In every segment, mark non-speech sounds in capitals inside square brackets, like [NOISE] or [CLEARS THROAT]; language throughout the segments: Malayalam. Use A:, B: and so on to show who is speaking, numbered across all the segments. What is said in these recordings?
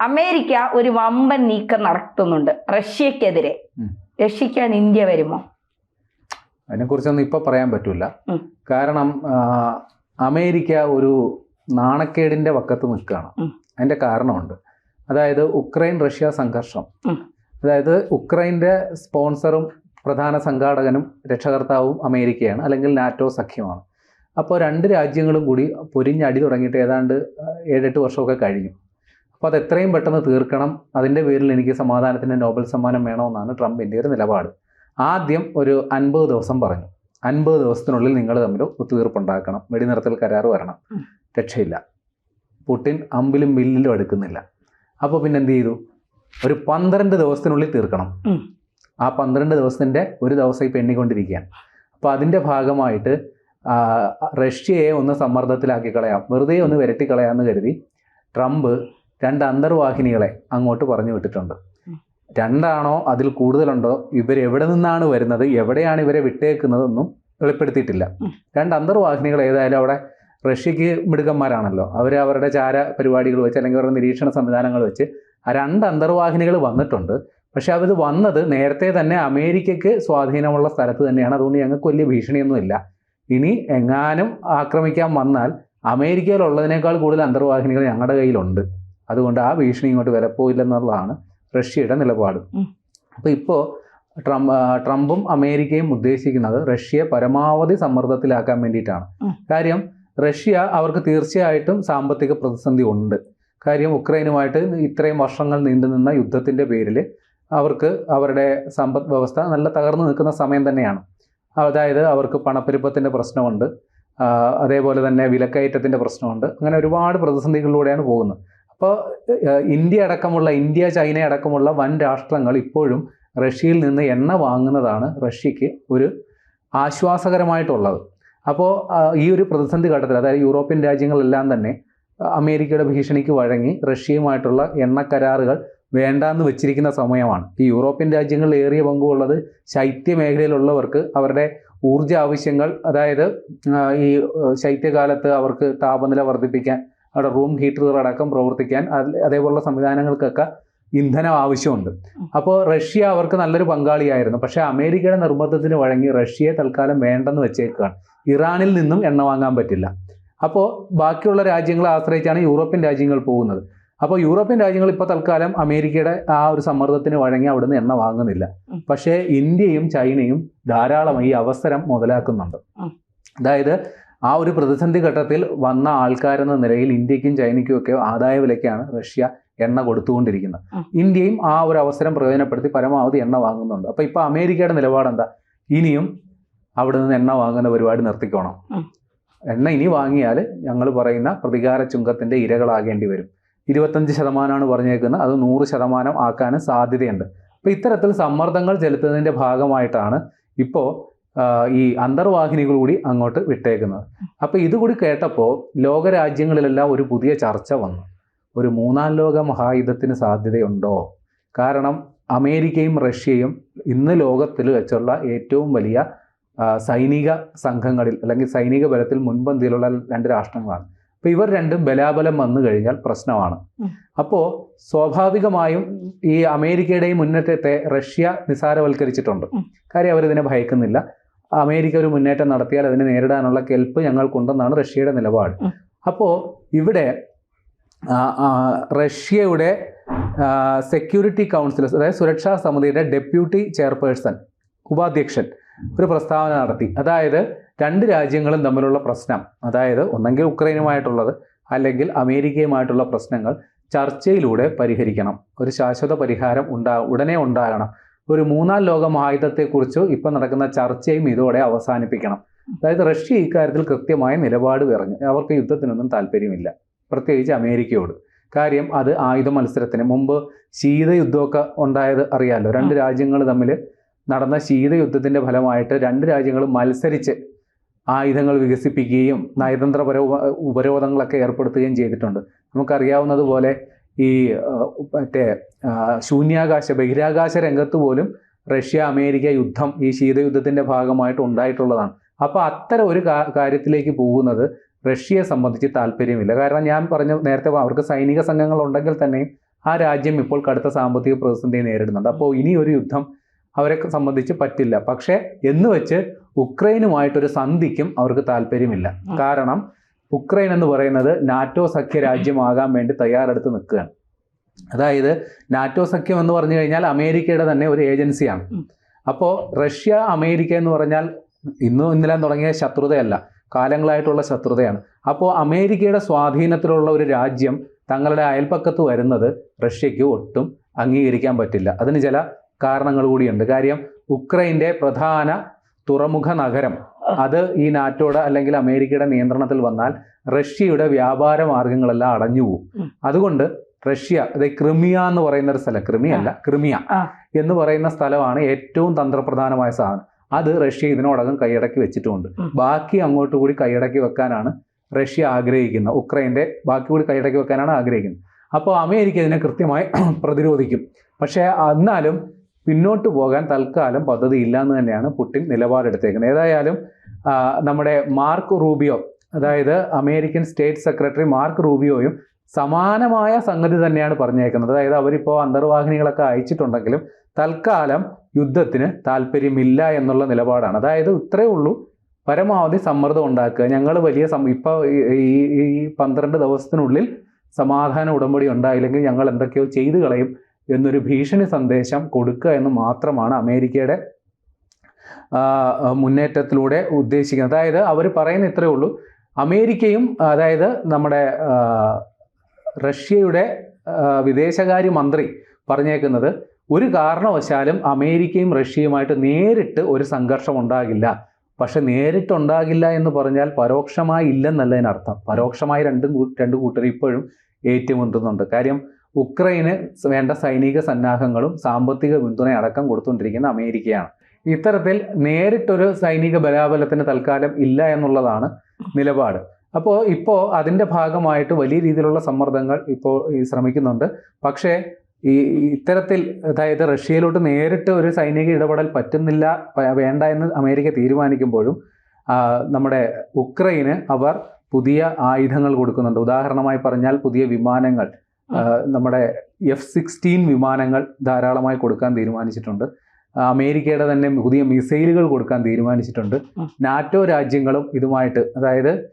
A: അമേരിക്ക ഒരു വമ്പൻ നീക്കം നടത്തുന്നുണ്ട് റഷ്യക്കെതിരെ. രക്ഷിക്കാൻ ഇന്ത്യ വരുമോ?
B: അതിനെക്കുറിച്ചൊന്നും ഇപ്പൊ പറയാൻ പറ്റൂല. കാരണം അമേരിക്ക ഒരു നാണക്കേടിന്റെ വക്കത്ത് നിൽക്കുകയാണ്. അതിന്റെ കാരണമുണ്ട്. അതായത് ഉക്രൈൻ റഷ്യ സംഘർഷം. അതായത് ഉക്രൈന്റെ സ്പോൺസറും പ്രധാന സംഘാടകനും രക്ഷകർത്താവും അമേരിക്കയാണ് അല്ലെങ്കിൽ നാറ്റോ സഖ്യമാണ്. അപ്പോൾ രണ്ട് രാജ്യങ്ങളും കൂടി പൊരിഞ്ഞടി തുടങ്ങിയിട്ട് ഏതാണ്ട് ഏഴെട്ട് വർഷമൊക്കെ കഴിഞ്ഞു. അപ്പോൾ അത് എത്രയും പെട്ടെന്ന് തീർക്കണം. അതിന്റെ പേരിൽ എനിക്ക് സമാധാനത്തിന്റെ നോബൽ സമ്മാനം വേണമെന്നാണ് ട്രംപിന്റെ ഒരു നിലപാട്. ആദ്യം ഒരു അൻപത് ദിവസം പറഞ്ഞു. അൻപത് ദിവസത്തിനുള്ളിൽ നിങ്ങൾ തമ്മിൽ ഒത്തുതീർപ്പുണ്ടാക്കണം. വെടിനിർത്തൽ കരാർ വരണം. രക്ഷയില്ല. പുടിൻ അമ്പിലും വില്ലിലും എടുക്കുന്നില്ല അപ്പോൾ പിന്നെ എന്ത് ചെയ്തു? ഒരു പന്ത്രണ്ട് ദിവസത്തിനുള്ളിൽ തീർക്കണം. ആ പന്ത്രണ്ട് ദിവസത്തിന്റെ ഒരു ദിവസം ഇപ്പം എണ്ണിക്കൊണ്ടിരിക്കുകയാണ് അപ്പോൾ അതിന്റെ ഭാഗമായിട്ട് റഷ്യയെ ഒന്ന് സമ്മർദ്ദത്തിലാക്കി കളയാം വെറുതെ ഒന്ന് വിരട്ടി കളയാമെന്ന് കരുതി ട്രംപ് രണ്ട് അന്തർവാഹിനികളെ അങ്ങോട്ട് പറഞ്ഞു വിട്ടിട്ടുണ്ട്. രണ്ടാണോ അതിൽ കൂടുതലുണ്ടോ? ഇവർ എവിടെ നിന്നാണ് വരുന്നത്? എവിടെയാണ് ഇവരെ വിട്ടേക്കുന്നതെന്നും വെളിപ്പെടുത്തിയിട്ടില്ല. രണ്ട് അന്തർവാഹിനികൾ ഏതായാലും അവിടെ റഷ്യക്ക് മിടുക്കന്മാരാണല്ലോ. അവർ അവരുടെ ചാര പരിപാടികൾ വെച്ച് അല്ലെങ്കിൽ അവരുടെ നിരീക്ഷണ സംവിധാനങ്ങൾ വെച്ച് ആ രണ്ട് അന്തർവാഹിനികൾ വന്നിട്ടുണ്ട്. പക്ഷെ അവർ വന്നത് നേരത്തെ തന്നെ അമേരിക്കയ്ക്ക് സ്വാധീനമുള്ള സ്ഥലത്ത് തന്നെയാണ്. അതുകൊണ്ട് ഞങ്ങൾക്ക് വലിയ ഭീഷണിയൊന്നുമില്ല ഇനി എങ്ങാനും ആക്രമിക്കാൻ വന്നാൽ അമേരിക്കയിലുള്ളതിനേക്കാൾ കൂടുതൽ അന്തർവാഹിനികൾ ഞങ്ങളുടെ കയ്യിലുണ്ട്. അതുകൊണ്ട് ആ ഭീഷണി ഇങ്ങോട്ട് വരപ്പോയില്ലെന്നുള്ളതാണ് റഷ്യയുടെ നിലപാട്. അപ്പോൾ ഇപ്പോൾ ട്രംപ് ട്രംപും അമേരിക്കയും ഉദ്ദേശിക്കുന്നത് റഷ്യയെ പരമാവധി സമ്മർദ്ദത്തിലാക്കാൻ വേണ്ടിയിട്ടാണ്. കാര്യം റഷ്യ അവർക്ക് തീർച്ചയായിട്ടും സാമ്പത്തിക പ്രതിസന്ധി ഉണ്ട്. കാര്യം ഉക്രൈനുമായിട്ട് ഇത്രയും വർഷങ്ങൾ നീണ്ടുനിന്ന യുദ്ധത്തിന്റെ പേരിൽ അവർക്ക് അവരുടെ സമ്പദ് വ്യവസ്ഥ നല്ല തകർന്നു നിൽക്കുന്ന സമയം തന്നെയാണ്. അതായത് അവർക്ക് പണപ്പെരുപ്പത്തിന്റെ പ്രശ്നമുണ്ട്. അതേപോലെ തന്നെ വിലക്കയറ്റത്തിന്റെ പ്രശ്നമുണ്ട്. അങ്ങനെ ഒരുപാട് പ്രതിസന്ധികളിലൂടെയാണ് പോകുന്നത്. അപ്പോൾ ഇന്ത്യ അടക്കമുള്ള ഇന്ത്യ ചൈന അടക്കമുള്ള വൻ രാഷ്ട്രങ്ങൾ ഇപ്പോഴും റഷ്യയിൽ നിന്ന് എണ്ണ വാങ്ങുന്നതാണ് റഷ്യക്ക് ഒരു ആശ്വാസകരമായിട്ടുള്ളത്. അപ്പോൾ ഈ ഒരു പ്രതിസന്ധി ഘട്ടത്തിൽ അതായത് യൂറോപ്യൻ രാജ്യങ്ങളെല്ലാം തന്നെ അമേരിക്കയുടെ ഭീഷണിക്ക് വഴങ്ങി റഷ്യയുമായിട്ടുള്ള എണ്ണ കരാറുകൾ വേണ്ടാന്ന് വെച്ചിരിക്കുന്ന സമയമാണ്. ഈ യൂറോപ്യൻ രാജ്യങ്ങളിൽ ഏറിയ പങ്കുള്ളത് ശൈത്യ മേഖലയിലുള്ളവർക്ക് അവരുടെ ഊർജ ആവശ്യങ്ങൾ അതായത് ഈ ശൈത്യകാലത്ത് അവർക്ക് താപനില വർദ്ധിപ്പിക്കാൻ അവിടെ റൂം ഹീറ്ററുകൾ അടക്കം പ്രവർത്തിക്കാൻ അത് അതേപോലുള്ള സംവിധാനങ്ങൾക്കൊക്കെ ഇന്ധനം ആവശ്യമുണ്ട്. അപ്പോൾ റഷ്യ അവർക്ക് നല്ലൊരു പങ്കാളിയായിരുന്നു. പക്ഷേ അമേരിക്കയുടെ നിർബന്ധത്തിന് വഴങ്ങി റഷ്യയെ തൽക്കാലം വേണ്ടെന്ന് വെച്ചേക്കുകയാണ് ഇറാനിൽ നിന്നും എണ്ണ വാങ്ങാൻ പറ്റില്ല. അപ്പോൾ ബാക്കിയുള്ള രാജ്യങ്ങളെ ആശ്രയിച്ചാണ് യൂറോപ്യൻ രാജ്യങ്ങൾ പോകുന്നത്. അപ്പോൾ യൂറോപ്യൻ രാജ്യങ്ങൾ ഇപ്പോൾ തൽക്കാലം അമേരിക്കയുടെ ആ ഒരു സമ്മർദ്ദത്തിന് വഴങ്ങി അവിടുന്ന് എണ്ണ വാങ്ങുന്നില്ല. പക്ഷേ ഇന്ത്യയും ചൈനയും ധാരാളം ഈ അവസരം മുതലാക്കുന്നുണ്ട്. അതായത് ആ ഒരു പ്രതിസന്ധി ഘട്ടത്തിൽ വന്ന ആൾക്കാരെന്ന നിലയിൽ ഇന്ത്യക്കും ചൈനയ്ക്കും ഒക്കെ ആദായ വിലയ്ക്കാണ് റഷ്യ എണ്ണ കൊടുത്തുകൊണ്ടിരിക്കുന്നത്. ഇന്ത്യയും ആ ഒരു അവസരം പ്രയോജനപ്പെടുത്തി പരമാവധി എണ്ണ വാങ്ങുന്നുണ്ട്. അപ്പോൾ ഇപ്പോൾ അമേരിക്കയുടെ നിലപാട് എന്താ ഇനിയും അവിടെ നിന്ന് എണ്ണ വാങ്ങുന്ന പരിപാടി നിർത്തിക്കോണം. എണ്ണ ഇനി വാങ്ങിയാൽ ഞങ്ങൾ പറയുന്ന പ്രതികാര ചുങ്കത്തിന്റെ ഇരകളാകേണ്ടി വരും. ഇരുപത്തഞ്ച് ശതമാനമാണ് പറഞ്ഞേക്കുന്നത്. അത് നൂറ് ശതമാനം ആക്കാനും സാധ്യതയുണ്ട്. അപ്പോൾ ഇത്തരത്തിൽ സമ്മർദ്ദങ്ങൾ ചെലുത്തുന്നതിന്റെ ഭാഗമായിട്ടാണ് ഇപ്പോൾ ഈ അന്തർവാഹിനികൾ കൂടി അങ്ങോട്ട് വിട്ടേക്കുന്നത്. അപ്പോൾ ഇതുകൂടി കേട്ടപ്പോൾ ലോകരാജ്യങ്ങളിലെല്ലാം ഒരു പുതിയ ചർച്ച വന്നു. ഒരു മൂന്നാം ലോക മഹായുദ്ധത്തിന് സാധ്യതയുണ്ടോ? കാരണം അമേരിക്കയും റഷ്യയും ഇന്ന് ലോകത്തിൽ വെച്ചുള്ള ഏറ്റവും വലിയ സൈനിക സംഘങ്ങളിൽ അല്ലെങ്കിൽ സൈനിക ബലത്തിൽ മുൻപന്തിയിലുള്ള രണ്ട് രാഷ്ട്രങ്ങളാണ്. അപ്പോൾ ഇവർ രണ്ടും ബലാബലം വന്നു കഴിഞ്ഞാൽ പ്രശ്നമാണ്. അപ്പോൾ സ്വാഭാവികമായും ഈ അമേരിക്കയുടെയും മുന്നേറ്റത്തെ റഷ്യ നിസാരവൽക്കരിച്ചിട്ടുണ്ട്. കാര്യം അവരിതിനെ ഭയക്കുന്നില്ല. അമേരിക്ക ഒരു മുന്നേറ്റം നടത്തിയാൽ അതിനെ നേരിടാനുള്ള കെൽപ്പ് ഞങ്ങൾക്കുണ്ടെന്നാണ് റഷ്യയുടെ നിലപാട്. അപ്പോൾ ഇവിടെ റഷ്യയുടെ സെക്യൂരിറ്റി കൗൺസിൽ അതായത് സുരക്ഷാ സമിതിയുടെ ഡെപ്യൂട്ടി ചെയർപേഴ്സൺ ഉപാധ്യക്ഷൻ ഒരു പ്രസ്താവന നടത്തി. അതായത് രണ്ട് രാജ്യങ്ങളും തമ്മിലുള്ള പ്രശ്നം അതായത് ഒന്നെങ്കിൽ ഉക്രൈനുമായിട്ടുള്ളത് അല്ലെങ്കിൽ അമേരിക്കയുമായിട്ടുള്ള പ്രശ്നങ്ങൾ ചർച്ചയിലൂടെ പരിഹരിക്കണം. ഒരു ശാശ്വത പരിഹാരം ഉണ്ടാ ഉടനെ ഉണ്ടാകണം. ഒരു മൂന്നാം ലോക മഹായുദ്ധത്തെക്കുറിച്ച് ഇപ്പം നടക്കുന്ന ചർച്ചയും ഇതോടെ അവസാനിപ്പിക്കണം. അതായത് റഷ്യ ഇക്കാര്യത്തിൽ കൃത്യമായ നിലപാട് പറഞ്ഞു അവർക്ക് യുദ്ധത്തിനൊന്നും താല്പര്യമില്ല. പ്രത്യേകിച്ച് അമേരിക്കയോട്. കാര്യം അത് ആയുധ മത്സരത്തിന് മുമ്പ് ശീതയുദ്ധമൊക്കെ ഉണ്ടായത് അറിയാമല്ലോ രണ്ട് രാജ്യങ്ങൾ തമ്മിൽ നടന്ന ശീതയുദ്ധത്തിന്റെ ഫലമായിട്ട് രണ്ട് രാജ്യങ്ങൾ മത്സരിച്ച് ആയുധങ്ങൾ വികസിപ്പിക്കുകയും നയതന്ത്രപര ഉപ- ഉപരോധങ്ങളൊക്കെ ഏർപ്പെടുത്തുകയും ചെയ്തിട്ടുണ്ട്. നമുക്കറിയാവുന്നതുപോലെ ഈ മറ്റേ ശൂന്യാകാശ ബഹിരാകാശ രംഗത്ത് പോലും റഷ്യ അമേരിക്ക യുദ്ധം ഈ ശീതയുദ്ധത്തിന്റെ ഭാഗമായിട്ട് ഉണ്ടായിട്ടുള്ളതാണ്. അപ്പോൾ അത്തരം ഒരു കാര്യത്തിലേക്ക് പോകുന്നത് റഷ്യയെ സംബന്ധിച്ച് താല്പര്യമില്ല. കാരണം ഞാൻ പറഞ്ഞ നേരത്തെ അവർക്ക് സൈനിക സംഘങ്ങൾ ഉണ്ടെങ്കിൽ തന്നെയും ആ രാജ്യം ഇപ്പോൾ കടുത്ത സാമ്പത്തിക പ്രതിസന്ധി നേരിടുന്നുണ്ട്. അപ്പോൾ ഇനി ഒരു യുദ്ധം അവരെ സംബന്ധിച്ച് പറ്റില്ല. പക്ഷേ എന്ന് വെച്ച് ഉക്രൈനുമായിട്ടൊരു സന്ധിക്കും അവർക്ക് താല്പര്യമില്ല. കാരണം ഉക്രൈൻ എന്ന് പറയുന്നത് നാറ്റോ സഖ്യ രാജ്യമാകാൻ വേണ്ടി തയ്യാറെടുത്ത് നിൽക്കുകയാണ്. അതായത് നാറ്റോ സഖ്യം എന്ന് പറഞ്ഞു കഴിഞ്ഞാൽ അമേരിക്കയുടെ തന്നെ ഒരു ഏജൻസിയാണ്. അപ്പോൾ റഷ്യ അമേരിക്ക എന്ന് പറഞ്ഞാൽ ഇന്നും ഇന്നലെ തുടങ്ങിയ ശത്രുതയല്ല കാലങ്ങളായിട്ടുള്ള ശത്രുതയാണ്. അപ്പോൾ അമേരിക്കയുടെ സ്വാധീനത്തിലുള്ള ഒരു രാജ്യം തങ്ങളുടെ അയൽപ്പക്കത്ത് വരുന്നത് റഷ്യയ്ക്ക് ഒട്ടും അംഗീകരിക്കാൻ പറ്റില്ല. അതിന് ചില കാരണങ്ങൾ കൂടിയുണ്ട്. കാര്യം ഉക്രൈന്റെ പ്രധാന തുറമുഖ നഗരം അത് ഈ നാറ്റോയുടെ അല്ലെങ്കിൽ അമേരിക്കയുടെ നിയന്ത്രണത്തിൽ വന്നാൽ റഷ്യയുടെ വ്യാപാര മാർഗങ്ങളെല്ലാം അടഞ്ഞു പോകും അതുകൊണ്ട് റഷ്യ അത് ക്രിമിയ എന്ന് പറയുന്ന ഒരു സ്ഥലം ക്രിമിയ അല്ല ക്രിമിയ എന്ന് പറയുന്ന സ്ഥലമാണ് ഏറ്റവും തന്ത്രപ്രധാനമായ സാധനം. അത് റഷ്യ ഇതിനോടകം കൈയടക്കി വെച്ചിട്ടുമുണ്ട് ബാക്കി അങ്ങോട്ട് കൂടി കൈയടക്കി വെക്കാനാണ് റഷ്യ ആഗ്രഹിക്കുന്നത്. ഉക്രൈന്റെ ബാക്കി കൂടി കൈയടക്കി വെക്കാനാണ് ആഗ്രഹിക്കുന്നത്. അപ്പോൾ അമേരിക്ക ഇതിനെ കൃത്യമായി [CLEARS THROAT] പ്രതിരോധിക്കും. പക്ഷേ എന്നാലും പിന്നോട്ട് പോകാൻ തൽക്കാലം പദ്ധതി ഇല്ല എന്ന് തന്നെയാണ് പുടിൻ നിലപാടെടുത്തേക്കുന്നത്. ഏതായാലും നമ്മുടെ മാർക്ക് റൂബിയോ അതായത് അമേരിക്കൻ സ്റ്റേറ്റ് സെക്രട്ടറി മാർക്ക് റൂബിയോയും സമാനമായ സംഗതി തന്നെയാണ് പറഞ്ഞേക്കുന്നത്. അതായത് അവരിപ്പോൾ അന്തർവാഹിനികളൊക്കെ അയച്ചിട്ടുണ്ടെങ്കിലും തൽക്കാലം യുദ്ധത്തിന് താല്പര്യമില്ല എന്നുള്ള നിലപാടാണ്. അതായത് ഇത്രയേ ഉള്ളൂ. പരമാവധി സമ്മർദ്ദം ഉണ്ടാക്കുക. ഞങ്ങൾ വലിയ സം ഇപ്പോൾ ഈ ഈ പന്ത്രണ്ട് ദിവസത്തിനുള്ളിൽ സമാധാന ഉടമ്പടി ഉണ്ടായില്ലെങ്കിൽ ഞങ്ങൾ എന്തൊക്കെയോ ചെയ്തു കളയും. എന്നൊരു ഭീഷണി സന്ദേശം കൊടുക്കുക എന്ന് മാത്രമാണ് അമേരിക്കയുടെ മുന്നേറ്റത്തിലൂടെ ഉദ്ദേശിക്കുന്നത്. അതായത് അവർ പറയുന്ന ഇത്രയേ ഉള്ളൂ. അമേരിക്കയും അതായത് നമ്മുടെ റഷ്യയുടെ വിദേശകാര്യ മന്ത്രി പറഞ്ഞേക്കുന്നത് ഒരു കാരണവശാലും അമേരിക്കയും റഷ്യയുമായിട്ട് നേരിട്ട് ഒരു സംഘർഷം ഉണ്ടാകില്ല. പക്ഷെ നേരിട്ടുണ്ടാകില്ല എന്ന് പറഞ്ഞാൽ പരോക്ഷമായി ഇല്ലെന്നല്ല അതിനർത്ഥം. പരോക്ഷമായി രണ്ടും രണ്ട് കൂട്ടർ ഇപ്പോഴും ഏറ്റുമുട്ടുന്നുണ്ട്. കാര്യം ഉക്രൈന് വേണ്ട സൈനിക സന്നാഹങ്ങളും സാമ്പത്തിക പിന്തുണ അടക്കം കൊടുത്തുകൊണ്ടിരിക്കുന്ന അമേരിക്കയാണ്. ഇത്തരത്തിൽ നേരിട്ടൊരു സൈനിക ബലാബലത്തിന് തൽക്കാലം ഇല്ല എന്നുള്ളതാണ് നിലപാട്. അപ്പോൾ ഇപ്പോൾ അതിന്റെ ഭാഗമായിട്ട് വലിയ രീതിയിലുള്ള സമ്മർദ്ദങ്ങൾ ഇപ്പോൾ ശ്രമിക്കുന്നുണ്ട്. പക്ഷേ ഈ ഇത്തരത്തിൽ അതായത് റഷ്യയിലോട്ട് നേരിട്ട് ഒരു സൈനിക ഇടപെടൽ പറ്റുന്നില്ല വേണ്ട എന്ന് അമേരിക്ക തീരുമാനിക്കുമ്പോഴും നമ്മുടെ ഉക്രൈന് അവർ പുതിയ ആയുധങ്ങൾ കൊടുക്കുന്നുണ്ട്. ഉദാഹരണമായി പറഞ്ഞാൽ പുതിയ വിമാനങ്ങൾ. നമ്മുടെ എഫ് സിക്സ്റ്റീൻ വിമാനങ്ങൾ ധാരാളമായി കൊടുക്കാൻ തീരുമാനിച്ചിട്ടുണ്ട്. അമേരിക്കയുടെ തന്നെ പുതിയ മിസൈലുകൾ കൊടുക്കാൻ തീരുമാനിച്ചിട്ടുണ്ട്. നാറ്റോ രാജ്യങ്ങളും ഇതുമായിട്ട് അതായത്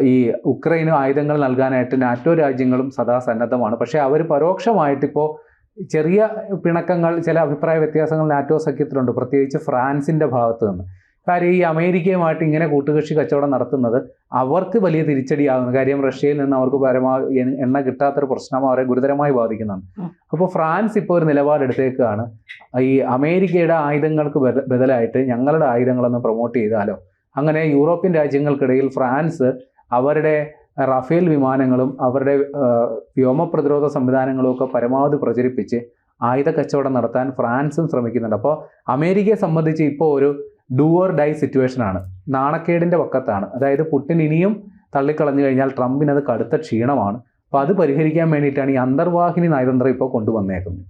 B: ഈ ഉക്രൈന് ആയുധങ്ങൾ നൽകാനായിട്ട് നാറ്റോ രാജ്യങ്ങളും സദാ സന്നദ്ധമാണ്. പക്ഷേ അവർ പരോക്ഷമായിട്ടിപ്പോൾ ചെറിയ പിണക്കങ്ങൾ ചില അഭിപ്രായ വ്യത്യാസങ്ങൾ നാറ്റോ സഖ്യത്തിലുണ്ട്. പ്രത്യേകിച്ച് ഫ്രാൻസിന്റെ ഭാഗത്ത് നിന്ന്. കാര്യം ഈ അമേരിക്കയുമായിട്ട് ഇങ്ങനെ കൂട്ടുകക്ഷി കച്ചവടം നടത്തുന്നത് അവർക്ക് വലിയ തിരിച്ചടിയാകുന്നു. കാര്യം റഷ്യയിൽ നിന്ന് അവർക്ക് പരമാവധി എണ്ണ കിട്ടാത്തൊരു പ്രശ്നം അവരെ ഗുരുതരമായി ബാധിക്കുന്നുണ്ട്. അപ്പോൾ ഫ്രാൻസ് ഇപ്പോൾ ഒരു നിലപാടെടുത്തേക്കാണ് ഈ അമേരിക്കയുടെ ആയുധങ്ങൾക്ക് ബദലായിട്ട് ഞങ്ങളുടെ ആയുധങ്ങളൊന്ന് പ്രൊമോട്ട് ചെയ്താലോ? അങ്ങനെ യൂറോപ്യൻ രാജ്യങ്ങൾക്കിടയിൽ ഫ്രാൻസ് അവരുടെ റഫേൽ വിമാനങ്ങളും അവരുടെ വ്യോമ പ്രതിരോധ സംവിധാനങ്ങളും ഒക്കെ പരമാവധി പ്രചരിപ്പിച്ച് ആയുധ കച്ചവടം നടത്താൻ ഫ്രാൻസും ശ്രമിക്കുന്നുണ്ട്. അപ്പോൾ അമേരിക്കയെ സംബന്ധിച്ച് ഇപ്പോൾ ഒരു ഡൂവർ ഡൈ സിറ്റുവേഷനാണ് നാണക്കേടിന്റെ പക്കത്താണ് അതായത് പുട്ടിൻ ഇനിയും തള്ളിക്കളഞ്ഞു കഴിഞ്ഞാൽ ട്രംപിനത് കടുത്ത ക്ഷീണമാണ്. അപ്പോൾ അത് പരിഹരിക്കാൻ വേണ്ടിയിട്ടാണ് ഈ അന്തർവാഹിനി നയതന്ത്രം ഇപ്പോൾ കൊണ്ടുവന്നേക്കുന്നത്.